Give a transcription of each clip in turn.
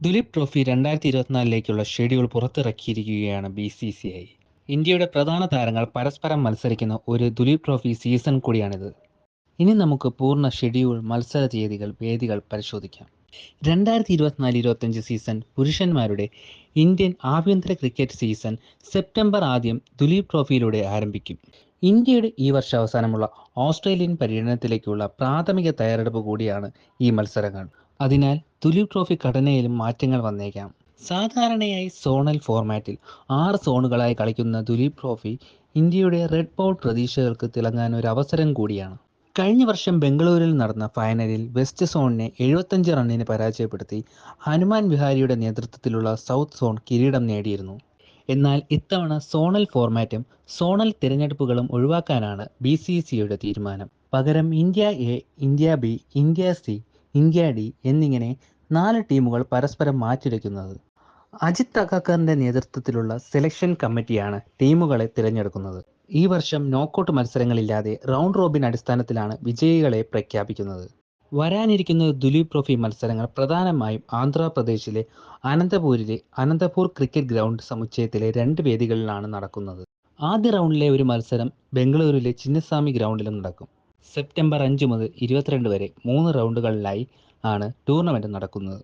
Duleep trophy രണ്ടായിരത്തി ഇരുപത്തിനാലിലേക്കുള്ള schedule പുറത്തിറക്കിയിരിക്കുകയാണ് ബി സി സി ഐ. ഇന്ത്യയുടെ പ്രധാന താരങ്ങൾ പരസ്പരം മത്സരിക്കുന്ന ഒരു ദുലീപ് ട്രോഫി സീസൺ കൂടിയാണിത്. ഇനി നമുക്ക് പൂർണ ഷെഡ്യൂൾ മത്സര തീയതികൾ വേദികൾ പരിശോധിക്കാം. രണ്ടായിരത്തി ഇരുപത്തിനാല് ഇരുപത്തഞ്ച് സീസൺ പുരുഷന്മാരുടെ ഇന്ത്യൻ ആഭ്യന്തര ക്രിക്കറ്റ് സീസൺ സെപ്റ്റംബർ ആദ്യം ദുലീപ് ട്രോഫിയിലൂടെ ആരംഭിക്കും. ഇന്ത്യയുടെ ഈ വർഷാവസാനമുള്ള ഓസ്ട്രേലിയൻ പര്യടനത്തിലേക്കുള്ള പ്രാഥമിക തയ്യാറെടുപ്പ് കൂടിയാണ് ഈ മത്സരങ്ങൾ. അതിനാൽ ദുലീപ് ട്രോഫി ഘടനയിലും മാറ്റങ്ങൾ വന്നേക്കാം. സാധാരണയായി സോണൽ ഫോർമാറ്റിൽ ആറ് സോണുകളായി കളിക്കുന്ന ദുലീപ് ട്രോഫി ഇന്ത്യയുടെ റെഡ് ബോൾ പ്രതീക്ഷകൾക്ക് തിളങ്ങാൻ ഒരു അവസരം കൂടിയാണ്. കഴിഞ്ഞ വർഷം ബംഗളൂരിൽ നടന്ന ഫൈനലിൽ വെസ്റ്റ് സോണിനെ എഴുപത്തഞ്ച് റണ്ണിന് പരാജയപ്പെടുത്തി ഹനുമാൻ വിഹാരിയുടെ നേതൃത്വത്തിലുള്ള സൗത്ത് സോൺ കിരീടം നേടിയിരുന്നു. എന്നാൽ ഇത്തവണ സോണൽ ഫോർമാറ്റും സോണൽ തിരഞ്ഞെടുപ്പുകളും ഒഴിവാക്കാനാണ് ബി സി സിയുടെ തീരുമാനം. പകരം India A India B India C India D എന്നിങ്ങനെ നാല് ടീമുകൾ പരസ്പരം മാറ്റിവെക്കുന്നത്. അജിത് അഗാക്കറിന്റെ നേതൃത്വത്തിലുള്ള സെലക്ഷൻ കമ്മിറ്റിയാണ് ടീമുകളെ തിരഞ്ഞെടുക്കുന്നത്. ഈ വർഷം നോക്കൌട്ട് മത്സരങ്ങളില്ലാതെ റൗണ്ട് റോബിൻ അടിസ്ഥാനത്തിലാണ് വിജയികളെ പ്രഖ്യാപിക്കുന്നത്. വരാനിരിക്കുന്ന ദുലീപ് ട്രോഫി മത്സരങ്ങൾ പ്രധാനമായും ആന്ധ്രാപ്രദേശിലെ അനന്തപൂരിലെ അനന്തപൂർ ക്രിക്കറ്റ് ഗ്രൗണ്ട് സമുച്ചയത്തിലെ രണ്ട് വേദികളിലാണ് നടക്കുന്നത്. ആദ്യ റൗണ്ടിലെ ഒരു മത്സരം ബംഗളൂരുവിലെ ചിന്നസ്വാമി ഗ്രൗണ്ടിലും നടക്കും. സെപ്റ്റംബർ അഞ്ച് മുതൽ ഇരുപത്തിരണ്ട് വരെ മൂന്ന് റൗണ്ടുകളിലായി ആണ് ടൂർണമെന്റ് നടക്കുന്നത്.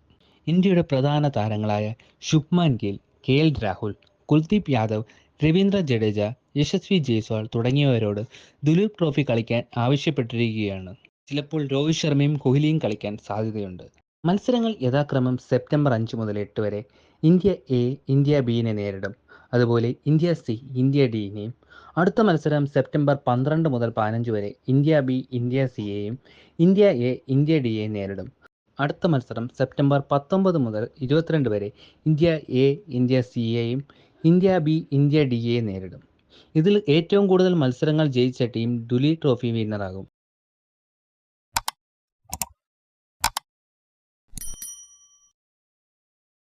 ഇന്ത്യയുടെ പ്രധാന താരങ്ങളായ ശുഭ്മാൻ ഗിൽ കെ എൽ രാഹുൽ കുൽദീപ് യാദവ് രവീന്ദ്ര ജഡേജ യശസ്വി ജയ്സ്വാൾ തുടങ്ങിയവരോട് ദുലീപ് ട്രോഫി കളിക്കാൻ ആവശ്യപ്പെട്ടിരിക്കുകയാണ്. ചിലപ്പോൾ രോഹിത് ശർമ്മയും കോഹ്ലിയും കളിക്കാൻ സാധ്യതയുണ്ട്. മത്സരങ്ങൾ യഥാക്രമം സെപ്റ്റംബർ അഞ്ച് മുതൽ എട്ട് വരെ ഇന്ത്യ എ ഇന്ത്യ ബിയെ നേരിടും. അതുപോലെ ഇന്ത്യ സി ഇന്ത്യ ഡിയെയും അടുത്ത മത്സരം സെപ്റ്റംബർ പന്ത്രണ്ട് മുതൽ പതിനഞ്ച് വരെ ഇന്ത്യ ബി ഇന്ത്യ സി എയും ഇന്ത്യ എ ഇന്ത്യ ഡി എയും നേരിടും. അടുത്ത മത്സരം സെപ്റ്റംബർ പത്തൊമ്പത് മുതൽ ഇരുപത്തിരണ്ട് വരെ ഇന്ത്യ എ ഇന്ത്യ സി എയും ഇന്ത്യ ബി ഇന്ത്യ ഡി എയും നേരിടും. ഇതിൽ ഏറ്റവും കൂടുതൽ മത്സരങ്ങൾ ജയിച്ച ടീം ദുലി ട്രോഫി വിന്നറാകും.